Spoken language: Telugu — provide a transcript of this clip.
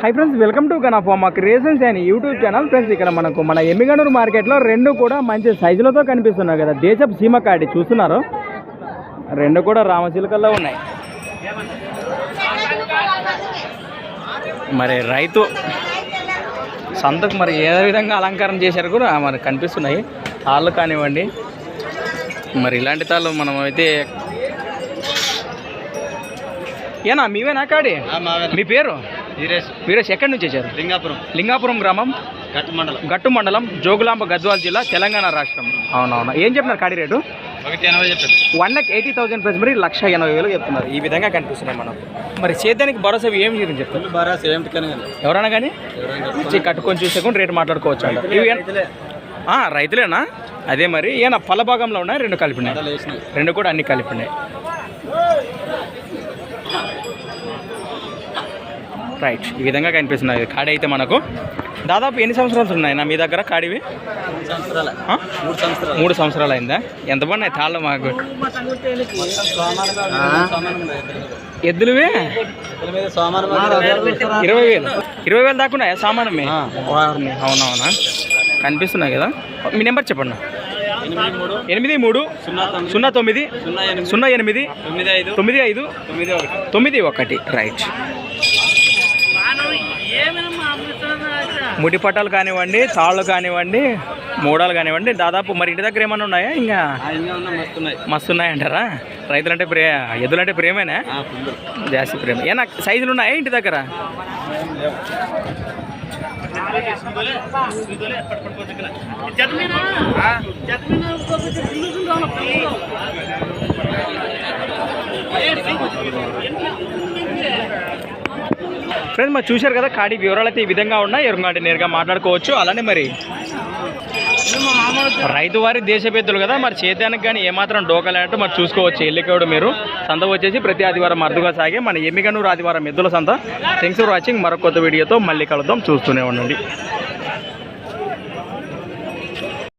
హై ఫ్రెండ్స్ వెల్కమ్ టు గనఫా మాకు creations and YouTube channel friends ఇక్కడ మనకు మన ఎమ్మిగనూరు మార్కెట్లో రెండు కూడా మంచి సైజులతో కనిపిస్తున్నాయి కదా. దేశపు సీమ కాడి చూస్తున్నారు. రెండు కూడా రామచిలుకల్లో ఉన్నాయి. మరి రైతు సంతకు మరి ఏ విధంగా అలంకారం చేశారు కూడా మరి కనిపిస్తున్నాయి. తాళ్ళు కానివ్వండి. మరి ఇలాంటి తాళ్ళు మనం అయితే ఏనా మీవేనా కాడి? మీ పేరు? వీరేష్. ఎక్కడి నుంచి వచ్చారు? లింగాపురం. లింగాపురం గ్రామం? గట్టు మండలం. గట్టు మండలం జోగులాంబ గద్వాల జిల్లా తెలంగాణ రాష్ట్రం. అవునవును. ఏం చెప్తున్నారు కాడి rate? One lakh eighty thousand price మరి లక్ష ఎనభై వేలు చెప్తున్నారు. ఈ విధంగా కనిపిస్తున్నాయి మనం. మరి సేద్యానికి భరోసా ఏం చెప్తారు? ఫుల్ బారా సేమ్ కానీ. ఎవరైనా కానీ? వచ్చి కట్టుకొని చూసేకొని రేటు మాట్లాడుకోవచ్చు ఇవి ఆ, రైతులేనా? అదే మరి ఏనా ఫల భాగంలో ఉన్నాయి రెండు కలిపినాయి? రెండు కూడా అన్ని కలిపినాయి. రైట్ ఈ విధంగా కనిపిస్తున్నాయి. కాడి అయితే మనకు దాదాపు ఎన్ని సంవత్సరాలు ఉన్నాయి? నా మీ దగ్గర కాడివి? మూడు సంవత్సరాల. అయిందా? ఎంత పడినాయి తాళ్ళు మాకు? ఎద్దులువే? ఇరవై వేలు. ఇరవై వేలు దాకా ఉన్నాయా? సామానమే? వారిని. అవునవునా? కనిపిస్తున్నాయి కదా? మీ నెంబర్ చెప్పండి. ఎనిమిది మూడు. సున్నా తొమ్మిది. సున్నా తొమ్మిది. సున్నా ఎనిమిది. సున్నా ఎనిమిది. తొమ్మిది ఐదు. తొమ్మిది ఒకటి. రైట్ ముడి పట్టాలు కానివ్వండి తాళ్ళు కానివ్వండి మూడాలు కానివ్వండి దాదాపు మరి ఇంటి దగ్గర ఏమైనా ఉన్నాయా ఇంకా? ఆ, ఇంకా ఉన్న మస్తు ఉన్నాయి. మస్తు ఉన్నాయంటారా రైతులంటే ప్రే ఎద్దులంటే ప్రేమేనా? జాస్తి ప్రేమ. ఏనా సైజులు ఉన్నాయా ఇంటి దగ్గర? ఫ్రెండ్స్ మరి చూశారు కదా కాడి వివరాలు అయితే ఈ విధంగా ఉన్నాయి. ఎరుంగాటి నేరుగా మాట్లాడుకోవచ్చు. అలానే మరి రైతు వారి దేశ పెద్దలు కదా మరి చేద్దానికి కానీ ఏమాత్రం డోకలేనట్టు మరి చూసుకోవచ్చు. ఎల్లికోడు మీరు. సంత వచ్చేసి ప్రతి ఆదివారం అర్థగా సాగే. మన ఎమ్మిగనూరు ఆదివారం ఎద్దుల సంత. థ్యాంక్స్ ఫర్ వాచింగ్ మరొక కొత్త వీడియోతో మళ్ళీ కలుద్దాం. చూస్తూనే ఉండండి.